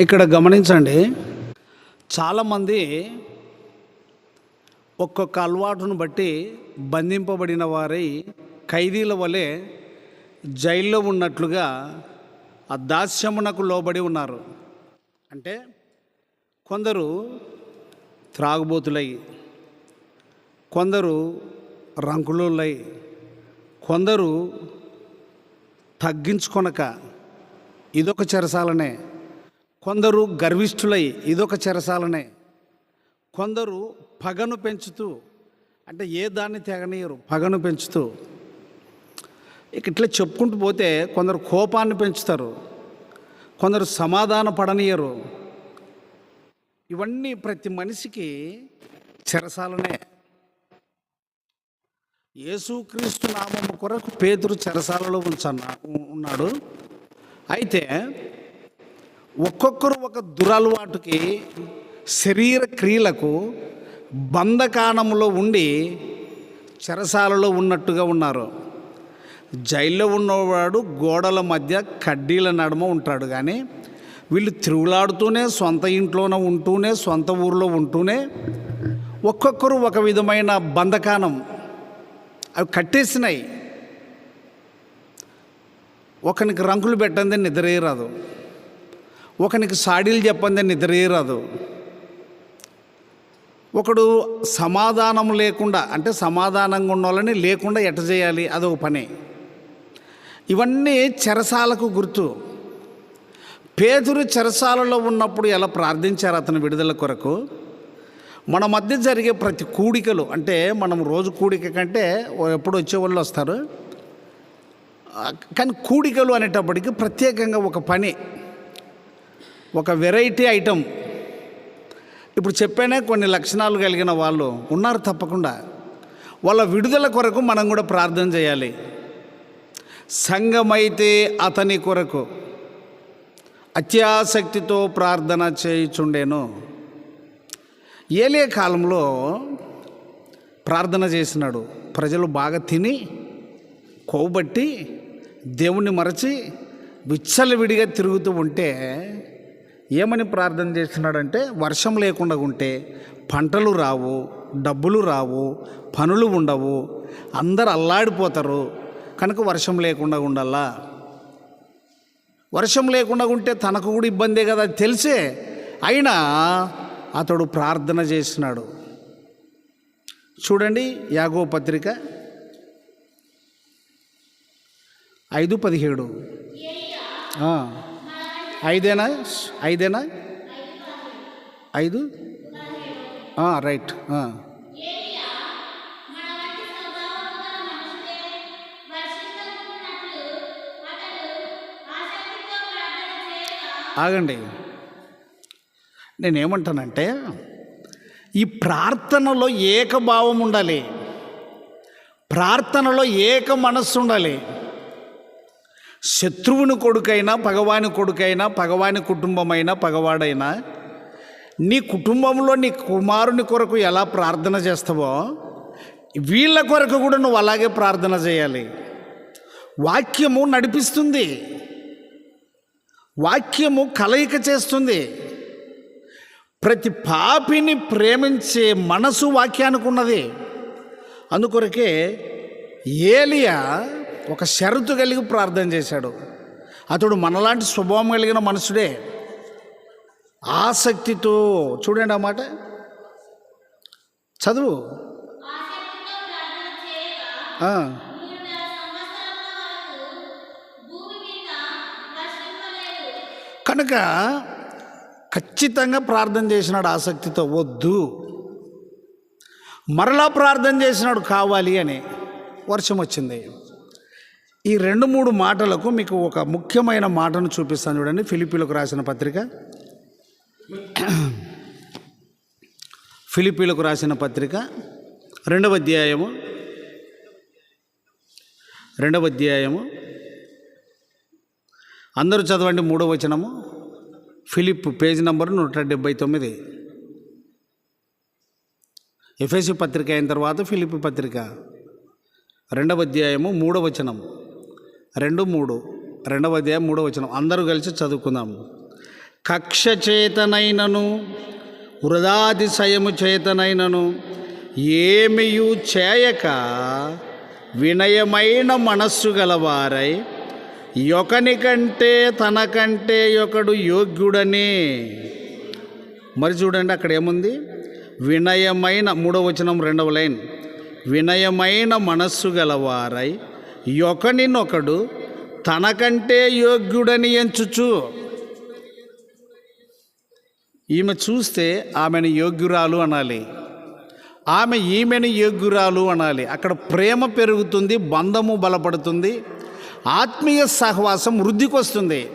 ఇక్కడ గమనించండి చాలామంది ఒక్కొక్క అలవాటును బట్టి బంధింపబడిన వారై ఖైదీల వలె జైల్లో ఉన్నట్లుగా ఆ దాస్యమునకు లోబడి ఉన్నారు. అంటే కొందరు త్రాగుబోతులై కొందరు రంకులోళ్ళై కొందరు తగ్గించుకొనక ఇదొక చెరసాలనే కొందరు గర్విష్ఠులై ఇదొక చెరసాలనే కొందరు పగను పెంచుతూ అంటే ఏ దాన్ని తెగనీయరు పగను పెంచుతూ. ఇక ఇట్లా చెప్పుకుంటూ పోతే కొందరు కోపాన్ని పెంచుతారు కొందరు సమాధాన పడనీయరు. ఇవన్నీ ప్రతి మనిషికి చెరసాలనే. యేసుక్రీస్తు నామము కొరకు పేతురు చెరసాలలో ఉంచన్న ఉన్నాడు. అయితే ఒక్కొక్కరు ఒక దురలవాటుకి శరీర క్రియలకు బంధకాణంలో ఉండి చెరసాలలో ఉన్నట్టుగా ఉన్నారు. జైల్లో ఉన్నవాడు గోడల మధ్య కడ్డీల నడుమ ఉంటాడు కానీ వీళ్ళు తిరుగులాడుతూనే సొంత ఇంట్లోనే ఉంటూనే సొంత ఊరిలో ఉంటూనే ఒక్కొక్కరు ఒక విధమైన బంధకానం. అవి కట్టేసినాయి. ఒకనికి రంకులు పెట్టంది నిద్రే రాదు ఒకనికి సాడీలు చెప్పంది నిద్రే రాదు ఒకడు సమాధానం లేకుండా అంటే సమాధానంగా ఉన్న వాళ్ళని లేకుండా ఎట చేయాలి? అదొక పని. ఇవన్నీ చెరసాలకు గుర్తు. పేదరు చెరసాలలో ఉన్నప్పుడు ఎలా ప్రార్థించారు అతని విడుదల కొరకు? మన మధ్య జరిగే ప్రతి కూడికలు అంటే మనం రోజు కూడిక కంటే ఎప్పుడు వచ్చే వాళ్ళు వస్తారు. కానీ కూడికలు అనేటప్పటికి ప్రత్యేకంగా ఒక పని ఒక వెరైటీ ఐటమ్. ఇప్పుడు చెప్పానే కొన్ని లక్షణాలు కలిగిన వాళ్ళు ఉన్నారు తప్పకుండా. వాళ్ళ విడుదల కొరకు మనం కూడా ప్రార్థన చేయాలి. సంఘమైతే అతని కొరకు. అత్యాసక్తితో ప్రార్థన చేయుచుండేను. ఏలే కాలంలో ప్రార్థన చేసినాడు. ప్రజలు బాగా తిని కొవ్వబట్టి దేవుణ్ణి మరచి విచ్చలవిడిగా తిరుగుతూ ఉంటే ఏమని ప్రార్థన చేస్తున్నాడంటే వర్షం లేకుండా ఉంటే పంటలు రావు డబ్బులు రావు పనులు ఉండవు అందరు అల్లాడిపోతారు. కనుక వర్షం లేకుండా ఉండాలా? వర్షం లేకుండా ఉంటే తనకు కూడా ఇబ్బందే కదా తెలిసే. అయినా అతడు ప్రార్థన చేసినాడు. చూడండి యాగో పత్రిక ఐదు పదిహేడు. ఐదేనా? ఐదేనా? ఐదు? ఆ, రైట్ ఆగండి. నేనేమంటానంటే ఈ ప్రార్థనలో ఏకభావం ఉండాలి. ప్రార్థనలో ఏక మనస్సు ఉండాలి. శత్రువుని కొడుకైనా పగవాని కొడుకైనా పగవాని కుటుంబమైనా పగవాడైనా నీ కుటుంబంలో నీ కుమారుని కొరకు ఎలా ప్రార్థన చేస్తావో వీళ్ళ కొరకు కూడా నువ్వు అలాగే ప్రార్థన చేయాలి. వాక్యము నడిపిస్తుంది. వాక్యము కలయిక చేస్తుంది. ప్రతి పాపిని ప్రేమించే మనసు వాక్యానికి ఉన్నది. అందుకొరకే ఏలియా ఒక షరతు కలిగి ప్రార్థన చేశాడు. అతడు మనలాంటి స్వభావం కలిగిన మనుషుడే. ఆసక్తితో చూడండి అన్నమాట చదువు. కనుక ఖచ్చితంగా ప్రార్థన చేసినాడు ఆసక్తితో వద్దు. మరలా ప్రార్థన చేసినాడు కావాలి అని వర్షం వచ్చింది. ఈ రెండు మూడు మాటలకు మీకు ఒక ముఖ్యమైన మాటను చూపిస్తాను చూడండి. ఫిలిపీలకు రాసిన పత్రిక. ఫిలిపీలకు రాసిన పత్రిక రెండవ అధ్యాయము. రెండవ అధ్యాయము. అందరూ చదవండి మూడో వచనము. ఫిలిప్ పేజ్ నంబర్ నూట డెబ్బై తొమ్మిది. ఎఫ్ఎసి పత్రిక అయిన తర్వాత ఫిలిప్ పత్రిక. రెండవ అధ్యాయము మూడవ వచనం రెండు మూడు. రెండవ అధ్యాయం మూడవ వచనం. అందరూ కలిసి చదువుకుందాము. కక్ష చేతనైనను వృధాతిశయము చేతనైనను ఏమియు చేయక వినయమైన మనస్సు గలవారై యొకని కంటే తనకంటే ఒకడు యోగ్యుడని. మరి చూడండి అక్కడ ఏముంది? వినయమైన మూడవ వచనం రెండవ లైన్. వినయమైన మనస్సు గలవారై ఒకనినొకడు తనకంటే యోగ్యుడని ఎంచుచు. ఈమె చూస్తే ఆమెను యోగ్యురాలు అనాలి. ఆమె ఈమెను యోగ్యురాలు అనాలి. అక్కడ ప్రేమ పెరుగుతుంది బంధము బలపడుతుంది. ఆత్మీయ సహవాసం వృద్ధికి వస్తుంది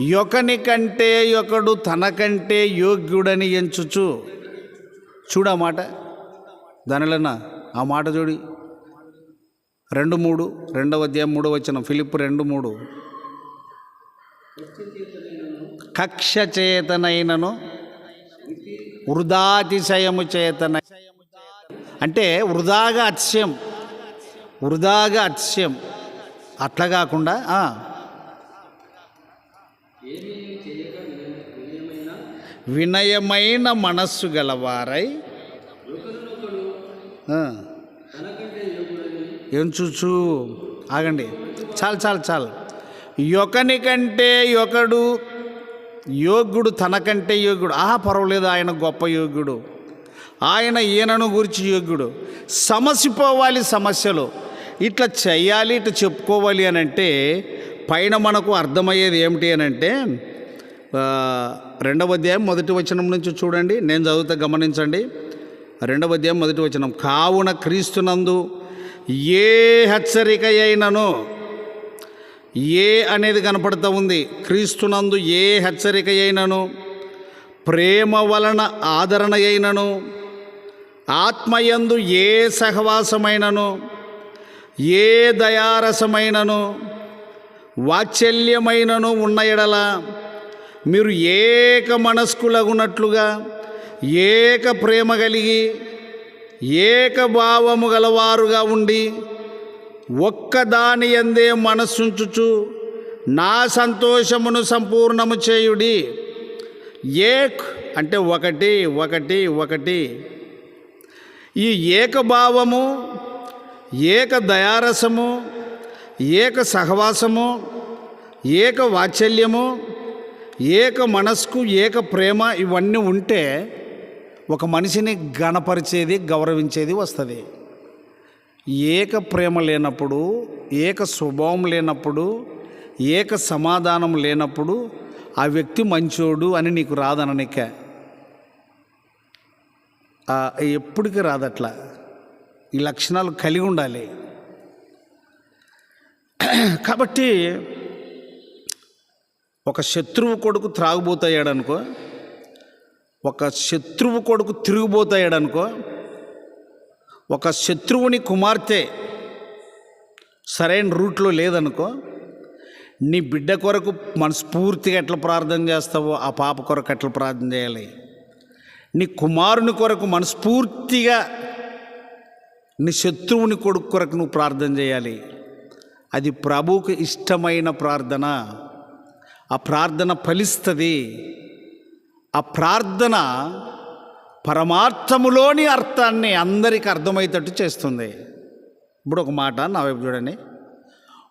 యొకని కంటే ఒకడు తనకంటే యోగ్యుడని ఎంచుచు. చూడు ఆ మాట దానిలన్న ఆ మాట చూడి రెండు మూడు రెండవ అధ్యాయం మూడవ వచ్చిన ఫిలిప్ రెండు మూడు. కక్ష చేతనైనను వృధాతిశయము చేతన అంటే వృధాగా అతిశయం. వృధాగా అతిశయం. అట్లా కాకుండా వినయమైన మనస్సు గలవారై ఏం చూచు? ఆగండి. చాలు చాలు చాలు. యొకని కంటే యొకడు యోగ్యుడు తనకంటే యోగ్యుడు. ఆహా పర్వాలేదు ఆయన గొప్ప యోగ్యుడు. ఆయన ఈయనను గురించి యోగ్యుడు. సమసిపోవాలి సమస్యలు. ఇట్లా చేయాలి ఇట్లా చెప్పుకోవాలి అని అంటే పైన మనకు అర్థమయ్యేది ఏమిటి అని అంటే రెండవ అధ్యాయం మొదటి వచనం నుంచి చూడండి నేను చదువుతా గమనించండి. రెండవ అధ్యాయం మొదటి వచనం కావున క్రీస్తునందు ఏ హెచ్చరిక అయినను ఏ అనేది కనపడుతూ ఉంది. క్రీస్తునందు ఏ హెచ్చరిక అయినను ప్రేమ వలన ఆదరణ అయినను ఆత్మయందు ఏ సహవాసమైనను ఏ దయారసమైనను వాత్సల్యమైనను ఉన్న ఎడల మీరు ఏక మనస్కులగునట్లుగా ఏక ప్రేమ కలిగి ఏక భావము గలవారుగా ఉండి ఒక్కదాని ఎందే మనస్సుంచుచు నా సంతోషమును సంపూర్ణము చేయుడి. ఏక్ అంటే ఒకటి ఒకటి ఒకటి. ఈ ఏకభావము ఏక దయారసము ఏక సహవాసము ఏక వాత్సల్యము ఏక మనస్కు ఏక ప్రేమ ఇవన్నీ ఉంటే ఒక మనిషిని గణపరిచేది గౌరవించేది వస్తుంది. ఏక ప్రేమ లేనప్పుడు ఏక స్వభావం లేనప్పుడు ఏక సమాధానం లేనప్పుడు ఆ వ్యక్తి మంచోడు అని నీకు రాదననిక. ఎప్పటికీ రాదట్లా. ఈ లక్షణాలు కలిగి ఉండాలి. కాబట్టి ఒక శత్రువు కొడుకు త్రాగుబోతాయాడనుకో ఒక శత్రువు కొడుకు తిరిగిపోతాయాడనుకో ఒక శత్రువుని కుమార్తె సరైన రూట్లో లేదనుకో నీ బిడ్డ కొరకు మనస్ఫూర్తిగా ఎట్లా ప్రార్థన చేస్తావో ఆ పాప కొరకు ఎట్లా ప్రార్థన చేయాలి? నీ కుమారుని కొరకు మనస్ఫూర్తిగా నీ శత్రువుని కొడుకు కొరకు నువ్వు ప్రార్థన చేయాలి. అది ప్రభువుకు ఇష్టమైన ప్రార్థన. ఆ ప్రార్థన ఫలిస్తుంది. ఆ ప్రార్థన పరమార్థములోని అర్థాన్ని అందరికీ అర్థమయ్యేటట్టు చేస్తుంది. ఇప్పుడు ఒక మాట నా వైపు చూడండి.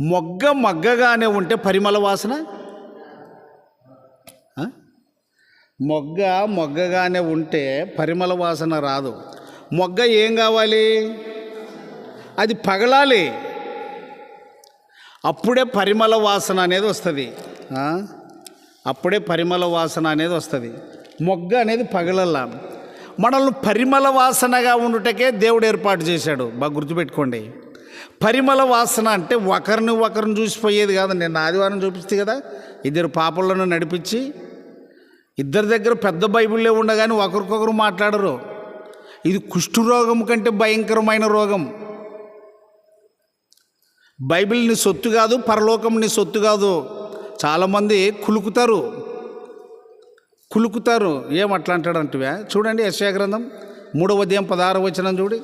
మొగ్గ మగ్గగానే ఉంటే పరిమళ వాసన? మొగ్గ మొగ్గగానే ఉంటే పరిమళ వాసన రాదు. మొగ్గ ఏం కావాలి? అది పగలాలి. అప్పుడే పరిమళ వాసన అనేది వస్తుంది. అప్పుడే పరిమళ వాసన అనేది వస్తుంది. మొగ్గ అనేది పగలల్లా. మనల్ని పరిమళ వాసనగా ఉండుటకే దేవుడు ఏర్పాటు చేశాడు. బాగా గుర్తుపెట్టుకోండి. పరిమళ వాసన అంటే ఒకరిని ఒకరిని చూసిపోయేది కాదు. నేను ఆదివారం చూపిస్తే కదా. ఇద్దరు పాపలను నడిపించి ఇద్దరి దగ్గర పెద్ద బైబిల్లే ఉండగానే ఒకరికొకరు మాట్లాడరు. ఇది కుష్ఠరోగం కంటే భయంకరమైన రోగం. బైబిల్ నీ సొత్తు కాదు పరలోకం నీ సొత్తు కాదు. చాలామంది కులుకుతారు. కులుకుతారు. ఏం అట్లా అంటాడంటువా చూడండి యశా గ్రంథం మూడవ ఉదయం పదహారు వచ్చిన చూడి.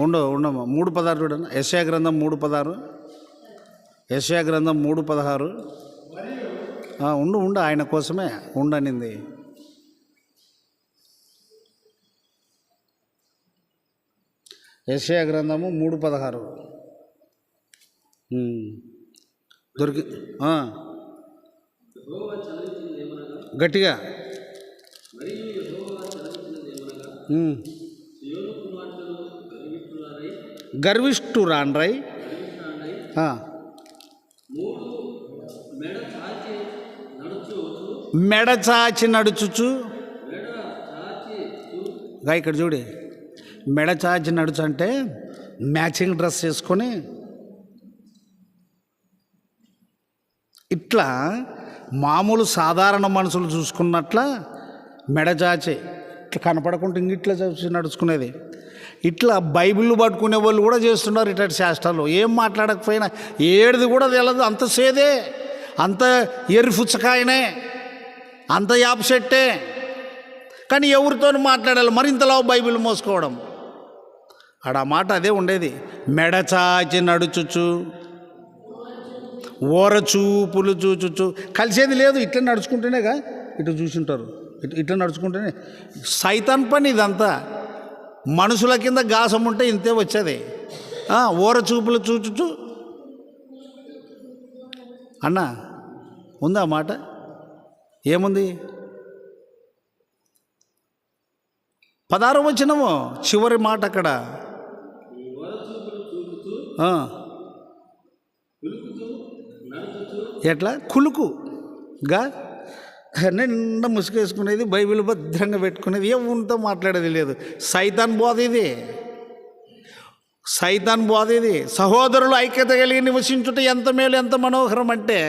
ఉండవు ఉండమ్మా మూడు పదహారు చూడండి. యశయా గ్రంథం మూడు పదహారు. యశయా గ్రంథం మూడు పదహారు. ఉండు ఉండు ఆయన కోసమే ఉండనింది. యశయా గ్రంథము మూడు పదహారు. దొరికి ఆ. గట్టిగా. ఉమ్. మెడచాచి మెడ చాచి నడుచుచు. ఇక్కడ చూడి. మెడ చాచి నడుచు అంటే మ్యాచింగ్ డ్రెస్ వేసుకొని ఇట్లా మామూలు సాధారణ మనుషులు చూసుకున్నట్ల మెడచాచి ఇట్లా కనపడకుండా ఇంక ఇట్లా చూసి నడుచుకునేది. ఇట్లా బైబిల్ పట్టుకునే వాళ్ళు కూడా చేస్తున్నారు ఇట్లాంటి శాస్త్రాలు. ఏం మాట్లాడకపోయినా ఏడిది కూడా తెలియదు అంత సేదే. అంత ఎరుపుచ్చకాయనే. అంత యాప్సెట్టే కానీ ఎవరితో మాట్లాడాలి. మరింతలా బైబిల్ మోసుకోవడం. ఆడ మాట అదే ఉండేది. మెడచాచి నడుచుచు ఓరచూపులు చూచుచు. కలిసేది లేదు. ఇట్లా నడుచుకుంటేనేగా ఇటు చూసుంటారు. ఇటు ఇట్లా నడుచుకుంటేనే. సైతాన్ పని ఇదంతా. మనుషుల కింద గాసం ఉంటే ఇంతే వచ్చేది. ఓర చూపులు చూచుచు. అన్న ఉందా మాట? ఏముంది? పదారు వచ్చినము చివరి మాట అక్కడ. ఎట్లా? కులుకుగా నిండా ముసుగేసుకునేది బైబిల్ భద్రంగా పెట్టుకునేది ఎవరితో మాట్లాడేది లేదు. సైతాన్ బోధ ఇది. సైతాన్ బోధ ఇది. సహోదరులు ఐక్యత కలిగి నివసించుట ఎంత మేలు ఎంత మనోహరం అంటే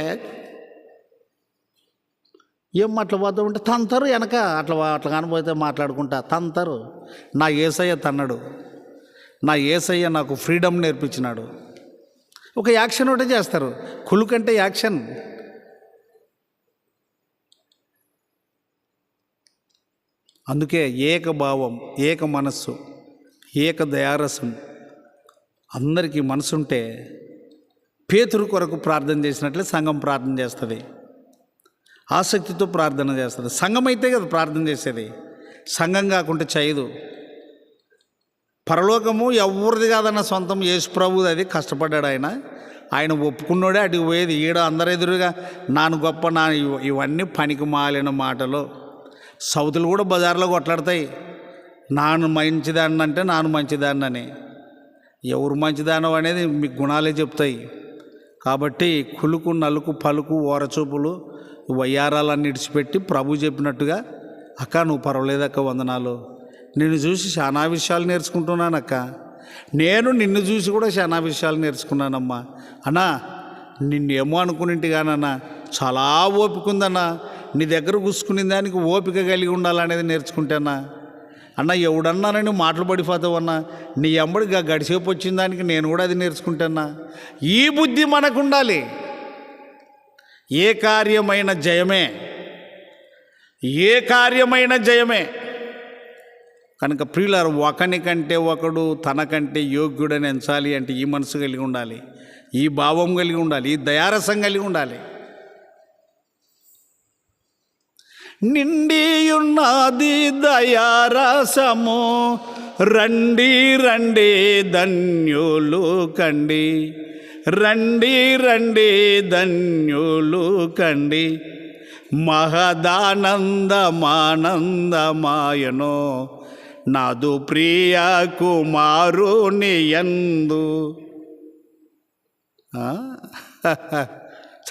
ఏం అట్లా పోతూ ఉంటే తంతరు వెనక అట్లా అట్లా కానిపోతే మాట్లాడుకుంటా తంతరు నా ఏసయ్య తన్నడు. నా ఏసయ్య నాకు ఫ్రీడమ్ నేర్పించినాడు. ఒక యాక్షన్ ఒకటే చేస్తారు. కులుకంటే యాక్షన్. అందుకే ఏక భావం ఏక మనస్సు ఏక దయారసం. అందరికీ మనసుంటే పేతురు కొరకు ప్రార్థన చేసినట్లే సంఘం ప్రార్థన చేస్తుంది. ఆసక్తితో ప్రార్థన చేస్తుంది సంఘం అయితే కదా ప్రార్థన చేసేది. సంఘం కాకుండా చేయదు. పరలోకము ఎవరిది కాదన్న సొంతం యేసు ప్రభుది అది. కష్టపడ్డాడు ఆయన. ఆయన ఒప్పుకున్నాడే అడిగి పోయేది. ఈడ అందరు ఎదురుగా నాను గొప్ప నా ఇవన్నీ పనికి మాలిన మాటలు. సౌతులు కూడా బజార్లో కొట్లాడతాయి. నాను మంచిదాన్ని అంటే నాను మంచిదాన్ని అని. ఎవరు మంచిదానం అనేది మీ గుణాలే చెప్తాయి. కాబట్టి కులుకు నలుకు పలుకు ఓరచూపులు వయ్యారాలన్నీ ఇడిచిపెట్టి ప్రభు చెప్పినట్టుగా అక్క నువ్వు పర్వాలేదక్క వందనాలు. నిన్ను చూసి చాలా విషయాలు నేర్చుకుంటున్నానక్క. నేను నిన్ను చూసి కూడా చాలా విషయాలు నేర్చుకున్నానమ్మా. అన్నా నిన్నేమో అనుకునింటి కానన్నా చాలా ఓపిక ఉందన్నా నీ దగ్గర కూసుకునే దానికి ఓపిక కలిగి ఉండాలనేది నేర్చుకుంటానా అన్న. ఎవడన్నానని మాటలు పడిపోతావన్నా నీ ఎంబడిగా గడిసేపు వచ్చిన దానికి నేను కూడా అది నేర్చుకుంటానా ఈ బుద్ధి మనకు ఉండాలి ఏ కార్యమైన జయమే? ఏ కార్యమైన జయమే? కనుక ప్రియులారు ఒకనికంటే ఒకడు తనకంటే యోగ్యుడని ఎంచాలి అంటే ఈ మనసు కలిగి ఉండాలి ఈ భావం కలిగి ఉండాలి ఈ దయారసం కలిగి ఉండాలి. నిండియున్నది దయారసము రండి రండి ధన్యులు కండి. రండి రండి ధన్యులు కండి. మహదానందమానందమాయనో నాదు ప్రియ కుమారుని యందు.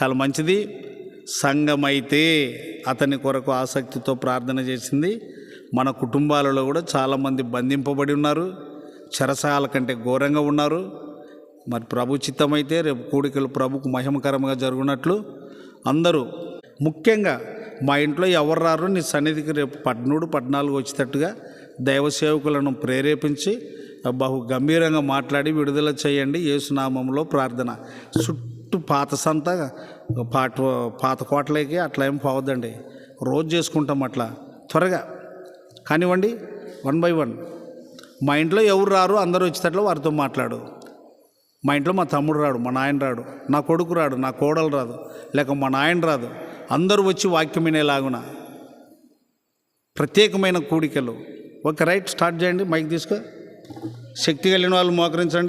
చాలా మంచిది. సంఘమైతే అతని కొరకు ఆసక్తితో ప్రార్థన చేసింది. మన కుటుంబాలలో కూడా చాలామంది బంధింపబడి ఉన్నారు. చెరసాల కంటే ఘోరంగా ఉన్నారు. మరి ప్రభు చిత్తమైతే రేపు కూడికలు ప్రభుకు మహిమకరంగా జరుగునట్లు అందరూ ముఖ్యంగా మా ఇంట్లో ఎవరు రారు నీ సన్నిధికి రేపు పద్నూడు పద్నాలుగు వచ్చేటట్టుగా దైవ సేవకులను ప్రేరేపించి బహు గంభీరంగా మాట్లాడి విడుదల చేయండి యేసునామంలో ప్రార్థన. చుట్టూ పాత సంత పాట పాత కోటలకి అట్లా ఏం పోవద్దండి. రోజు చేసుకుంటాం అట్లా. త్వరగా కానివ్వండి వన్ బై వన్. మా ఇంట్లో ఎవరు రారు అందరూ వచ్చేటట్లు వారితో మాట్లాడు. మా ఇంట్లో మా తమ్ముడు రాడు మా నాయన రాడు నా కొడుకు రాడు నా కోడలు రాదు లేక మా నాయన రాదు. అందరూ వచ్చి వాక్యం వినేలాగున ప్రత్యేకమైన కూడికలు. ఒక రైట్ స్టార్ట్ చేయండి మైక్ తీసుకో. శక్తి కలిగిన వాళ్ళు మోకరించండి.